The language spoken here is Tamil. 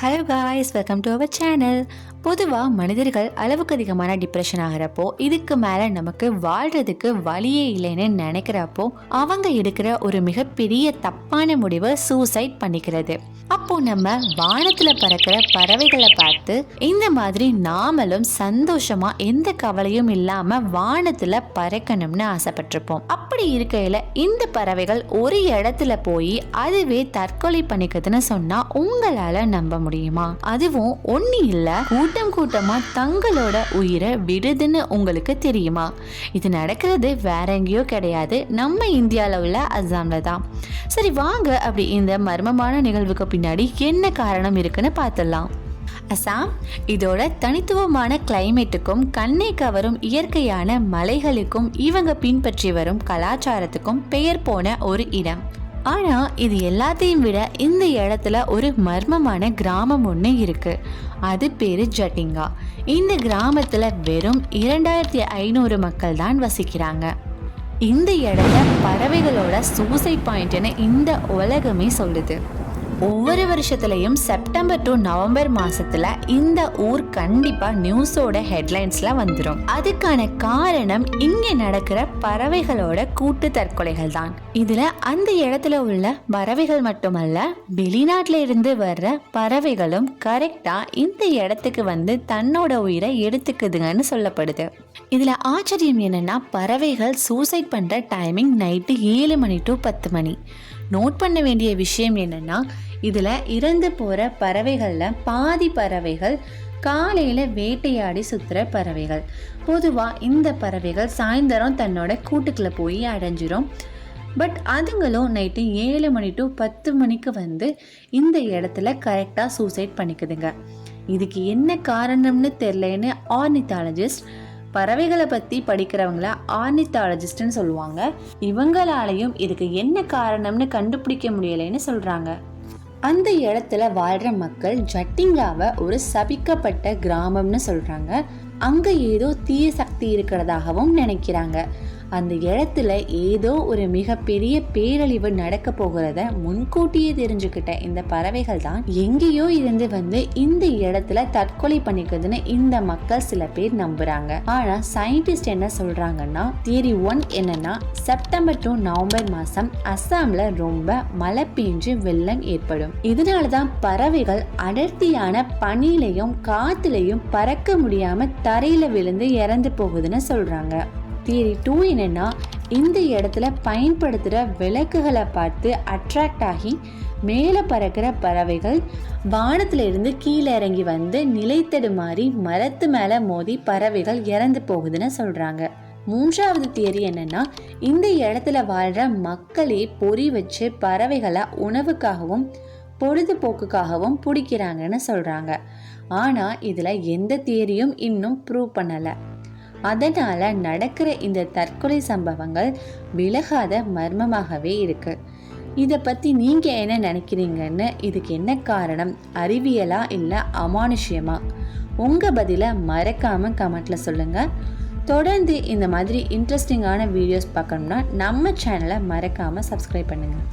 Hello guys welcome to our channel பொதுவாக மனிதர்கள் அளவுக்கு அதிகமான டிப்ரெஷன் ஆகிறப்போ இதுக்கு மேலே நமக்கு வாழ்கிறதுக்கு வழியே இல்லைன்னு நினைக்கிறப்போ அவங்க எடுக்கிற ஒரு மிகப்பெரிய தப்பான முடிவை சூசைட் பண்ணிக்கிறது. அப்போ நம்ம வானத்தில் பறக்கிற பறவைகளை பார்த்து இந்த மாதிரி நாமளும் சந்தோஷமா எந்த கவலையும் இல்லாமல் வானத்தில் பறக்கணும்னு ஆசைப்பட்டிருப்போம். அப்படி இருக்கையில் இந்த பறவைகள் ஒரு இடத்துல போய் அதுவே தற்கொலை பண்ணிக்குதுன்னு சொன்னால் உங்களால் நம்ப முடியும் முடியுமா? அதுவும் ஒன்னு இல்ல. கூட்டம் கூட்டமா தங்களோட உயிரை விடுதுன்னு உங்களுக்கு தெரியுமா? இது நடக்கிறது வேற எங்கேயோ கிடையாது. நம்ம இந்தியாவில் உள்ள அஸ்ஸாமில் தான். சரி வாங்க. அப்படி இந்த மர்மமான நிகழ்வுக்கு பின்னாடி என்ன காரணம் இருக்குன்னு பார்த்துடலாம். அசாம் இதோட தனித்துவமான கிளைமேட்டுக்கும் கண்ணை கவரும் இயற்கையான மலைகளுக்கும் இவங்க பின்பற்றி வரும் கலாச்சாரத்துக்கும் பெயர் போன ஒரு இடம். ஆனா இது எல்லாத்தையும் விட இந்த இடத்துல ஒரு மர்மமான கிராமம் ஒன்று இருக்கு. அது பேரு ஜட்டிங்கா. இந்த கிராமத்துல வெறும் இரண்டாயிரத்தி ஐநூறு மக்கள் தான் வசிக்கிறாங்க. இந்த இடத்த பறவைகளோட சூசைட் பாயிண்ட்னு இந்த உலகமே சொல்லுது. ஒவ்வொரு வருஷத்துலையும் செப்டம்பர் டு நவம்பர் மாசத்துல இந்த ஊர் கண்டிப்பா நியூஸோட ஹெட்லைன்ஸ்ல வந்துடும் அதுக்கான காரணம் இங்க நடக்கிற பறவைகளோட கூட்டு தற்கொலைகள் தான். இதுல அந்த இடத்துல உள்ள பறவைகள் மட்டுமல்ல வெளிநாட்டுல இருந்து வர்ற பறவைகளும் கரெக்டா இந்த இடத்துக்கு வந்து தன்னோட உயிரை எடுத்துக்குதுங்கன்னு சொல்லப்படுது. இதுல ஆச்சரியம் என்னன்னா பறவைகள் சூசைட் பண்ற டைமிங் நைட்டு ஏழு மணி டு பத்து மணி. நோட் பண்ண வேண்டிய விஷயம் என்னென்னா இதில் இறந்து போகிற பறவைகளில் பாதி பறவைகள் காலையில் வேட்டையாடி சுற்றுற பறவைகள். பொதுவாக இந்த பறவைகள் சாயந்தரம் தன்னோட கூட்டுக்குள்ளே போய் அடைஞ்சிரும். பட் அதுங்களும் நைட்டு ஏழு மணி டு பத்து மணிக்கு வந்து இந்த இடத்துல கரெக்டாக சூசைட் பண்ணிக்குதுங்க. இதுக்கு என்ன காரணம்னு தெரிலன்னு ஆர்னித்தாலஜிஸ்ட் பறவைகளை பற்றி படிக்கிறவங்கள ஆர்னித்தாலஜிஸ்ட்னு சொல்லுவாங்க. இவங்களாலையும் இதுக்கு என்ன காரணம்னு கண்டுபிடிக்க முடியலைன்னு சொல்கிறாங்க அந்த இடத்துல வாழ்கிற மக்கள் ஜட்டிங்காவை ஒரு சபிக்கப்பட்ட கிராமம்னு சொல்கிறாங்க அங்கே ஏதோ தீய சக்தி இருக்கிறதாகவும் நினைக்கிறாங்க. அந்த இடத்துல ஏதோ ஒரு மிகப்பெரிய பேரழிவு நடக்க போகிறத முன்கூட்டியே தெரிஞ்சுக்கிட்ட இந்த பறவைகள் தான் எங்கேயோ இருந்து வந்து இந்த இடத்துல தற்கொலை பண்ணிக்கிறதுன்னு இந்த மக்கள் சில பேர் நம்புறாங்க. ஆனா சயின்டிஸ்ட் என்ன சொல்றாங்கன்னா தியரி ஒன் என்னன்னா செப்டம்பர் டு நவம்பர் மாசம் அஸ்ஸாம்ல ரொம்ப மழை பெஞ்சு வெள்ளம் ஏற்படும். இதனாலதான் பறவைகள் அடர்த்தியான பனிலையும் காத்துலையும் பறக்க முடியாம தரையில விழுந்து இறந்து போகுதுன்னு சொல்றாங்க. தியரி டூ என்னென்னா இந்த இடத்துல பயன்படுத்துகிற விளக்குகளை பார்த்து அட்ராக்ட் ஆகி மேலே பறக்கிற பறவைகள் வானத்துல இருந்து கீழே இறங்கி வந்து நிலைத்தடுமாறி மரத்து மேலே மோதி பறவைகள் இறந்து போகுதுன்னு சொல்கிறாங்க மூன்றாவது தியரி என்னென்னா இந்த இடத்துல வாழ்கிற மக்களே பொறி வச்சு பறவைகளை உணவுக்காகவும் பொழுதுபோக்குக்காகவும் பிடிக்கிறாங்கன்னு சொல்கிறாங்க ஆனால் இதில் எந்த தியரியும் இன்னும் ப்ரூவ் பண்ணலை. அதனால் நடக்கிற இந்த தற்கொலை சம்பவங்கள் விலகாத மர்மமாகவே இருக்கு. இதை பற்றி நீங்கள் என்ன நினைக்கிறீங்கன்னு இதுக்கு என்ன காரணம்? அறிவியலா இல்லை அமானுஷ்யமா? உங்கள் பதிலை மறக்காமல் கமெண்ட்டில் சொல்லுங்கள் தொடர்ந்து இந்த மாதிரி இன்ட்ரெஸ்டிங்கான வீடியோஸ் பார்க்கணும்னா நம்ம சேனலை மறக்காமல் சப்ஸ்கிரைப் பண்ணுங்கள்